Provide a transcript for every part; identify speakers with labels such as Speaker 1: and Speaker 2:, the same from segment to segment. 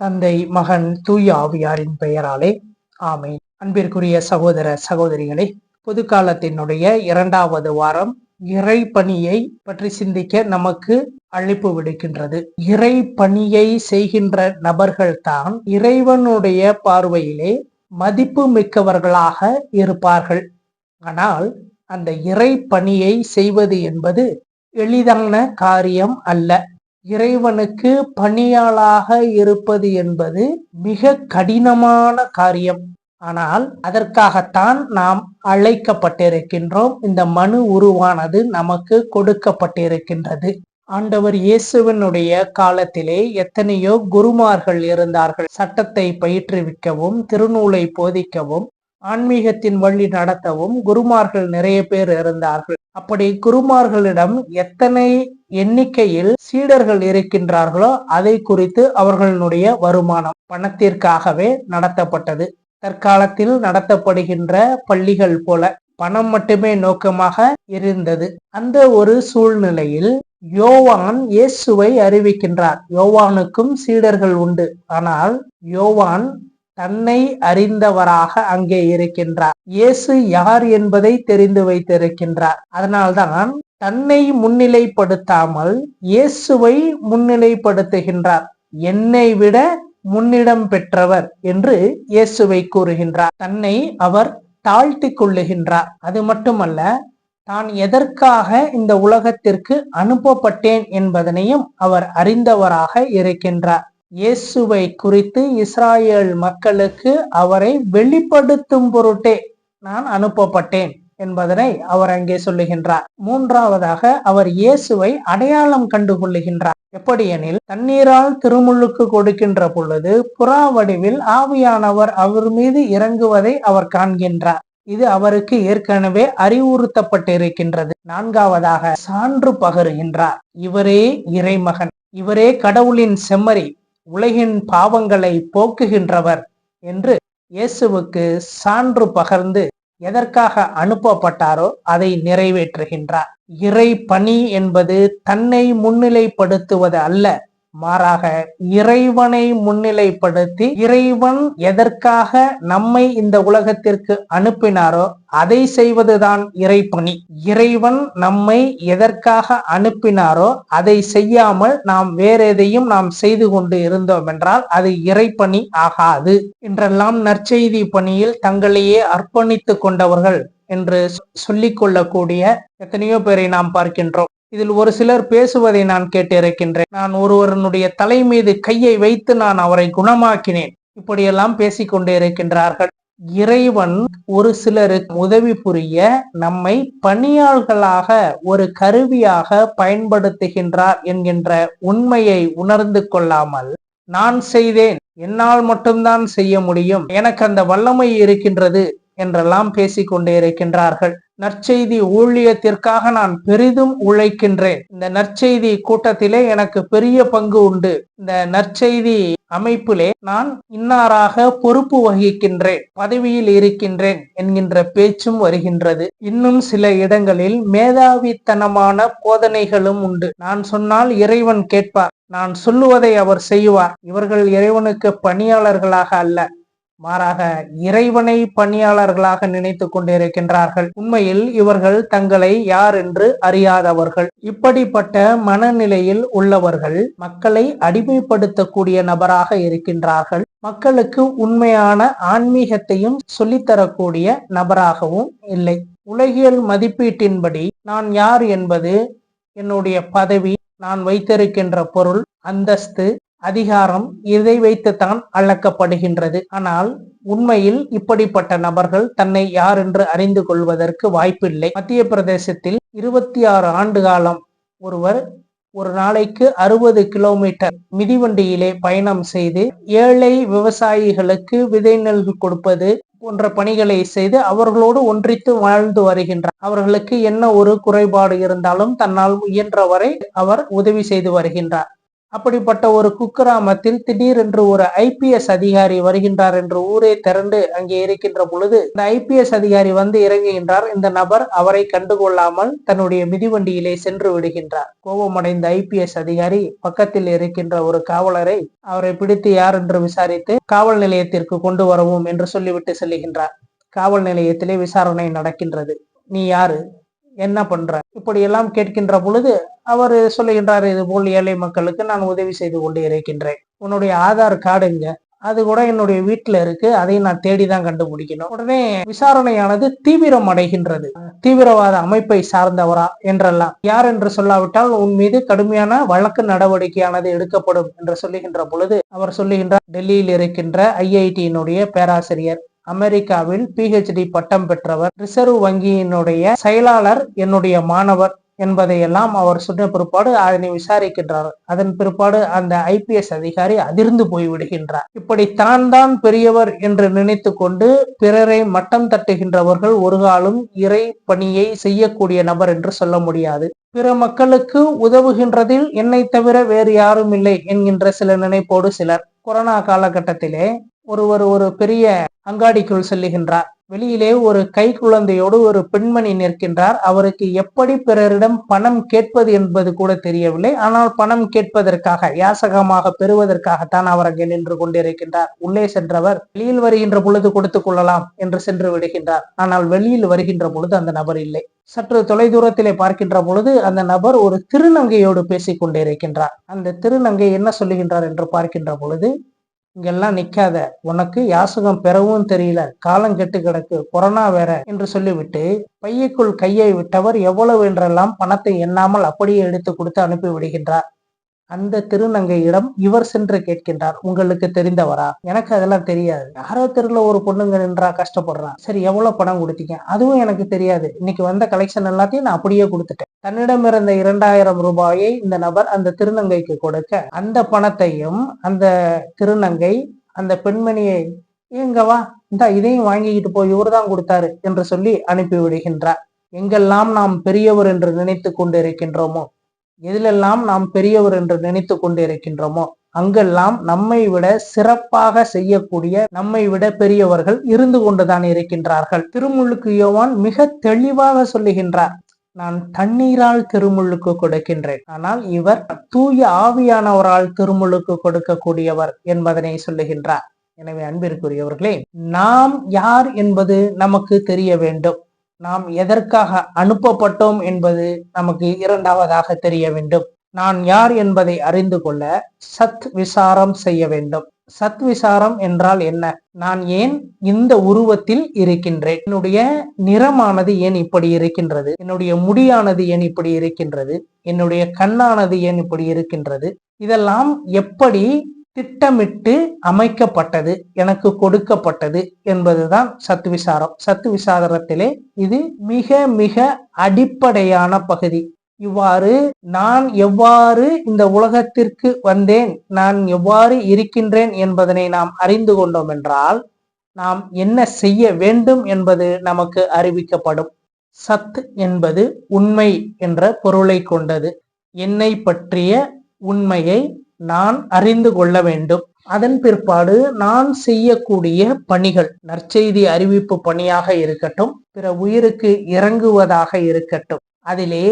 Speaker 1: தந்தை மகன் தூய ஆவியாரின் பெயராலே ஆமை அன்பிற்குரிய சகோதர சகோதரிகளே பொது காலத்தினுடைய இரண்டாவது வாரம் இறை பணியை பற்றி சிந்திக்க நமக்கு அழைப்பு விடுக்கின்றது. இறை பணியை செய்கின்ற நபர்கள் தான் இறைவனுடைய பார்வையிலே மதிப்பு மிக்கவர்களாக இருப்பார்கள். ஆனால் அந்த இறை பணியை செய்வது என்பது எளிதான காரியம் அல்ல. இறைவனுக்கு பணியாளாக இருப்பது என்பது மிக கடினமான காரியம். ஆனால் அதற்காகத்தான் நாம் அழைக்கப்பட்டிருக்கின்றோம். இந்த மனு உருவானது நமக்கு கொடுக்கப்பட்டிருக்கின்றது. ஆண்டவர் இயேசுவனுடைய காலத்திலே எத்தனையோ குருமார்கள் இருந்தார்கள். சட்டத்தை பயிற்றுவிக்கவும் திருநூலை போதிக்கவும் ஆன்மீகத்தின் வழி நடத்தவும் குருமார்கள் நிறைய பேர் இருந்தார்கள். அப்படி குருமார்களிடம் எத்தனை எண்ணிக்கையில் சீடர்கள் இருக்கின்றார்களோ அதை குறித்து அவர்களுடைய வருமானம் பணத்திற்காகவே நடத்தப்பட்டது. தற்காலத்தில் நடத்தப்படுகின்ற பள்ளிகள் போல பணம் மட்டுமே நோக்கமாக இருந்தது. அந்த ஒரு சூழ்நிலையில் யோவான் இயேசுவை அறிவிக்கின்றார். யோவானுக்கும் சீடர்கள் உண்டு. ஆனால் யோவான் தன்னை அறிந்தவராக அங்கே இருக்கின்றார். இயேசு யார் என்பதை தெரிந்து வைத்திருக்கின்றார். அதனால்தான் தன்னை முன்னிலைப்படுத்தாமல் இயேசுவை முன்னிலைப்படுத்துகின்றார். என்னை விட முன்னிடம் பெற்றவர் என்று இயேசுவை கூறுகின்றார். தன்னை அவர் தாழ்த்தி கொள்ளுகின்றார். அது மட்டுமல்ல தான் எதற்காக இந்த உலகத்திற்கு அனுப்பப்பட்டேன் என்பதனையும் அவர் அறிந்தவராக இருக்கின்றார். இயேசுவை குறித்து இஸ்ராயேல் மக்களுக்கு அவரை வெளிப்படுத்தும் பொருட்டே நான் அனுப்பப்பட்டேன் என்பதனை அவர் அங்கே சொல்லுகின்றார். மூன்றாவதாக அவர் இயேசுவை அடையாளம் கண்டுகொள்ளுகின்றார். எப்படியெனில் தண்ணீரால் திருமுழுக்கு கொடுக்கின்ற பொழுது புறா வடிவில் ஆவியானவர் அவர் மீது இறங்குவதை அவர் காண்கின்றார். இது அவருக்கு ஏற்கனவே அறிவுறுத்தப்பட்டிருக்கின்றது. நான்காவதாக சான்று பகருகின்றார். இவரே இறைமகன். இவரே கடவுளின் செம்மறி. உலகின் பாவங்களை போக்குகின்றவர் என்று இயேசுவுக்கு சான்று பகர்ந்து எதற்காக அனுப்பப்பட்டாரோ அதை நிறைவேற்றுகின்றார். இறை பணி என்பது தன்னை முன்னிலைப்படுத்துவது அல்ல. மாறாக இறைவனை முன்னிலைப்படுத்தி இறைவன் எதற்காக நம்மை இந்த உலகத்திற்கு அனுப்பினாரோ அதை செய்வதுதான் இறைப்பணி. இறைவன் நம்மை எதற்காக அனுப்பினாரோ அதை செய்யாமல் நாம் வேற எதையும் நாம் செய்து கொண்டு இருந்தோம் என்றால் அது இறைப்பணி ஆகாது. என்றெல்லாம் நற்செய்தி பணியில் தங்களையே அர்ப்பணித்துக் கொண்டவர்கள் என்று சொல்லிக் கொள்ளக்கூடிய எத்தனையோ பேரை நாம் பார்க்கின்றோம். இதில் ஒரு சிலர் பேசுவதை நான் கேட்டிருக்கின்றேன். நான் ஒருவருடைய தலை மீது கையை வைத்து நான் அவரை குணமாக்கினேன். இப்படியெல்லாம் பேசிக்கொண்டே இருக்கின்றார்கள். இறைவன் ஒரு சிலருக்கு உதவி புரிய நம்மை பணியாள்களாக ஒரு கருவியாக பயன்படுத்துகின்றார் என்கின்ற உண்மையை உணர்ந்து கொள்ளாமல் நான் செய்தேன் என்னால் மட்டும்தான் செய்ய முடியும். எனக்கு அந்த வல்லமை இருக்கின்றது என்றெல்லாம் பேசிக்கொண்டே இருக்கின்றார்கள். நற்செய்தி ஊழியத்திற்காக நான் பெரிதும் உழைக்கின்றேன். இந்த நற்செய்தி கூட்டத்திலே எனக்கு பெரிய பங்கு உண்டு. இந்த நற்செய்தி அமைப்பிலே நான் இன்னாராக பொறுப்பு வகிக்கின்றேன். பதவியில் இருக்கின்றேன் என்கின்ற பேச்சும் வருகின்றது. இன்னும் சில இடங்களில் மேதாவித்தனமான போதனைகளும் உண்டு. நான் சொன்னால் இறைவன் கேட்பார். நான் சொல்லுவதை அவர் செய்வார். இவர்கள் இறைவனுக்கு பணியாளர்களாக அல்ல. மாறாக இறைவனை பணியாளர்களாக நினைத்து கொண்டிருக்கின்றார்கள். உண்மையில் இவர்கள் தங்களை யார் என்று அறியாதவர்கள். இப்படிப்பட்ட மனநிலையில் உள்ளவர்கள் மக்களை அடிமைப்படுத்தக்கூடிய நபராக இருக்கின்றார்கள். மக்களுக்கு உண்மையான ஆன்மீகத்தையும் சொல்லித்தரக்கூடிய நபராகவும் இல்லை. உலகியல் மதிப்பீட்டின்படி நான் யார் என்பது என்னுடைய பதவி நான் வைத்திருக்கின்ற பொருள் அந்தஸ்து அதிகாரம் இதை வைத்துத்தான் அளக்கப்படுகின்றது. ஆனால் உண்மையில் இப்படிப்பட்ட நபர்கள் தன்னை யார் என்று அறிந்து கொள்வதற்கு வாய்ப்பில்லை. மத்திய பிரதேசத்தில் இருபத்தி ஆறு ஆண்டு காலம் ஒருவர் ஒரு நாளைக்கு அறுபது கிலோமீட்டர் மிதிவண்டியிலே பயணம் செய்து ஏழை விவசாயிகளுக்கு விதை நெல் கொடுப்பது போன்ற பணிகளை செய்து அவர்களோடு ஒன்றித்து வாழ்ந்து வருகின்றார். அவர்களுக்கு என்ன ஒரு குறைபாடு இருந்தாலும் தன்னால் இயன்றவரை அவர் உதவி செய்து வருகின்றார். அப்படிப்பட்ட ஒரு குக்கிராமத்தில் திடீரென்று ஒரு ஐபிஎஸ் அதிகாரி வருகின்றார் என்று ஊரே திரண்டு அங்கே இருக்கின்ற பொழுது இந்த ஐபிஎஸ் அதிகாரி வந்து இறங்குகின்றார். இந்த நபர் அவரை கண்டுகொள்ளாமல் தன்னுடைய மிதிவண்டியிலே சென்று விடுகின்றார். கோபமடைந்த ஐபிஎஸ் அதிகாரி பக்கத்தில் இருக்கின்ற ஒரு காவலரை அவரை பிடித்து யார் என்று விசாரித்து காவல் நிலையத்திற்கு கொண்டு வரவும் என்று சொல்லிவிட்டு செல்லுகின்றார். காவல் நிலையத்திலே விசாரணை நடக்கின்றது. நீ யாரு? என்ன பண்ற இப்படி எல்லாம் கேட்கின்ற பொழுது அவர் சொல்லுகின்றார் இது போல் ஏழை மக்களுக்கு நான் உதவி செய்து கொண்டு இருக்கின்றேன். உன்னுடைய ஆதார் கார்டுங்க அது கூட என்னுடைய வீட்டுல இருக்கு. அதை நான் தேடிதான் கண்டுபிடிக்கணும். உடனே விசாரணையானது தீவிரம் அடைகின்றது. தீவிரவாத அமைப்பை சார்ந்தவரா என்றெல்லாம். யார் என்று சொல்லாவிட்டால் உன் மீது கடுமையான வழக்கு நடவடிக்கையானது எடுக்கப்படும் என்று சொல்லுகின்ற பொழுது அவர் சொல்லுகின்றார் டெல்லியில் இருக்கின்ற ஐஐடியினுடைய பேராசிரியர் அமெரிக்காவில் பிஹெச்டி பட்டம் பெற்றவர். ரிசர்வ் வங்கியினுடைய செயலாளர் என்னுடைய மாணவர் என்பதையெல்லாம் அவர் சொன்ன பிற்பாடு அதனை விசாரிக்கின்றார். அதன் பிற்பாடு அந்த ஐபிஎஸ் அதிகாரி அதிர்ந்து போய் விடுகின்றார் இப்படி தான் தான் பெரியவர் என்று நினைத்து கொண்டு பிறரை மட்டம் தட்டுகின்றவர்கள் ஒரு காலம் இறை பணியை செய்யக்கூடிய நபர் என்று சொல்ல முடியாது. பிற மக்களுக்கு உதவுகின்றதில் என்னை தவிர வேறு யாரும் இல்லை என்கின்ற சில நினைப்போடு சிலர். கொரோனா காலகட்டத்திலே ஒருவர் ஒரு பெரிய அங்காடிக்குள் செல்லுகின்றார். வெளியிலே ஒரு கை குழந்தையோடு ஒரு பெண்மணி நிற்கின்றார். அவருக்கு எப்படி பிறரிடம் பணம் கேட்பது என்பது கூட தெரியவில்லை. ஆனால் பணம் கேட்பதற்காக யாசகமாக பெறுவதற்காகத்தான் அவர் அங்கே நின்று கொண்டிருக்கின்றார். உள்ளே சென்றவர் வெளியில் வருகின்ற பொழுது கொடுத்துக் கொள்ளலாம் என்று சென்று விடுகின்றார். ஆனால் வெளியில் வருகின்ற பொழுது அந்த நபர் இல்லை. சற்று தொலைதூரத்திலே பார்க்கின்ற பொழுது அந்த நபர் ஒரு திருநங்கையோடு பேசிக் கொண்டிருக்கின்றார் அந்த திருநங்கை என்ன சொல்லுகின்றார் என்று பார்க்கின்ற பொழுது இங்கெல்லாம் நிக்காத. உனக்கு யாசகம் பெறவும் தெரியல. காலம் கெட்டு கிடக்கு. கொரோனா வேற என்று சொல்லிவிட்டு பையக்குள் கையை விட்டவர் எவ்வளவு என்றெல்லாம் பணத்தை எண்ணாமல் அப்படியே எடுத்து கொடுத்து அனுப்பி விடுகின்றார். அந்த திருநங்கையிடம் இவர் சென்று கேட்கின்றார் உங்களுக்கு தெரிந்தவரா? எனக்கு அதெல்லாம் தெரியாது. யாரோ தெருல ஒரு பொண்ணுங்க நின்றா கஷ்டப்படுறான் சரி எவ்வளவு பணம் கொடுத்தீங்க? அதுவும் எனக்கு தெரியாது. இன்னைக்கு வந்த கலெக்ஷன் எல்லாத்தையும் நான் அப்படியே கொடுத்துட்டேன். தன்னிடம் இருந்த இரண்டாயிரம் ரூபாயை இந்த நபர் அந்த திருநங்கைக்கு கொடுக்க அந்த பணத்தையும் அந்த திருநங்கை அந்த பெண்மணியை எங்கவா இந்த இதையும் வாங்கிக்கிட்டு போய் இவர் தான் கொடுத்தாரு என்று சொல்லி அனுப்பி விடுகின்றார் எங்கெல்லாம் நாம் பெரியவர் என்று நினைத்து கொண்டிருக்கின்றோமோ எதிலெல்லாம் நாம் பெரியவர் என்று நினைத்து கொண்டிருக்கின்றோமோ அங்கெல்லாம் நம்மை விட சிறப்பாக செய்யக்கூடிய நம்மை விட பெரியவர்கள் இருந்து கொண்டுதான் இருக்கின்றார்கள். திருமுழுக்கு யோவான் மிக தெளிவாக சொல்லுகின்றார் நான் தண்ணீரால் திருமுழுக்கு கொடுக்கின்றேன். ஆனால் இவர் தூய ஆவியானவரால் திருமுழுக்கு கொடுக்கக்கூடியவர் என்பதனை சொல்லுகின்றார். எனவே அன்பிற்குரியவர்களே நாம் யார் என்பது நமக்கு தெரிய வேண்டும். நாம் எதற்காக அனுப்பப்பட்டோம் என்பது நமக்கு இரண்டாவதாக தெரிய வேண்டும். நான் யார் என்பதை அறிந்து கொள்ள சத் விசாரம் செய்ய வேண்டும். சத் விசாரம் என்றால் என்ன? நான் ஏன் இந்த உருவத்தில் இருக்கின்றேன்? என்னுடைய நிறமானது ஏன் இப்படி இருக்கின்றது? என்னுடைய முடியானது ஏன் இப்படி இருக்கின்றது? என்னுடைய கண்ணானது ஏன் இப்படி இருக்கின்றது? இதெல்லாம் எப்படி திட்டமிட்டு அமைக்கப்பட்டது எனக்கு கொடுக்கப்பட்டது என்பதுதான் சத்து விசாரம். சத்து விசாரத்திலே இது மிக மிக அடிப்படையான பகுதி. இவ்வாறு நான் எவ்வாறு இந்த உலகத்திற்கு வந்தேன் நான் எவ்வாறு இருக்கின்றேன் என்பதனை நாம் அறிந்து கொண்டோம் என்றால் நாம் என்ன செய்ய வேண்டும் என்பது நமக்கு அறிவிக்கப்படும். சத் என்பது உண்மை என்ற பொருளை கொண்டது. என்னை பற்றிய உண்மையை நான் அறிந்து கொள்ள வேண்டும். அதன் பிற்பாடு நான் செய்யக்கூடிய பணிகள் நற்செய்தி அறிவிப்பு பணியாக இருக்கட்டும் பிற உயிருக்கு இறங்குவதாக இருக்கட்டும் அதிலே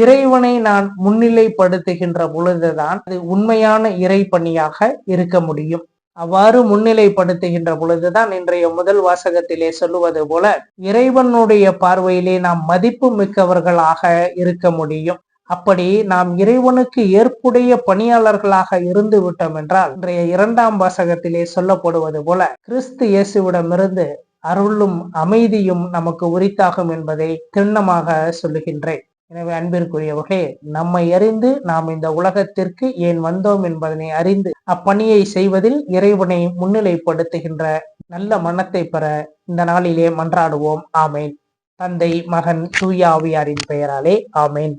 Speaker 1: இறைவனை நான் முன்னிலைப்படுத்துகின்ற பொழுதுதான் அது உண்மையான இறை பணியாக இருக்க முடியும். அவ்வாறு முன்னிலைப்படுத்துகின்ற பொழுதுதான் இன்றைய முதல் வாசகத்திலே சொல்லுவது போல இறைவனுடைய பார்வையிலே நாம் மதிப்பு மிக்கவர்களாக இருக்க முடியும். அப்படி நாம் இறைவனுக்கு ஏற்புடைய பணியாளர்களாக இருந்து விட்டோம் என்றால் இன்றைய இரண்டாம் வாசகத்திலே சொல்லப்படுவது போல கிறிஸ்து இயேசுவிடமிருந்து அருளும் அமைதியும் நமக்கு உரித்தாகும் என்பதை திண்ணமாக சொல்லுகின்றேன். எனவே அன்பிற்குரியவர்களே நம்மை அறிந்து நாம் இந்த உலகத்திற்கு ஏன் வந்தோம் என்பதனை அறிந்து அப்பணியை செய்வதில் இறைவனை முன்னிலைப்படுத்துகின்ற நல்ல மனத்தை பெற இந்த நாளிலே மன்றாடுவோம். ஆமேன். தந்தை மகன் தூயாவியாரின் பெயராலே ஆமேன்.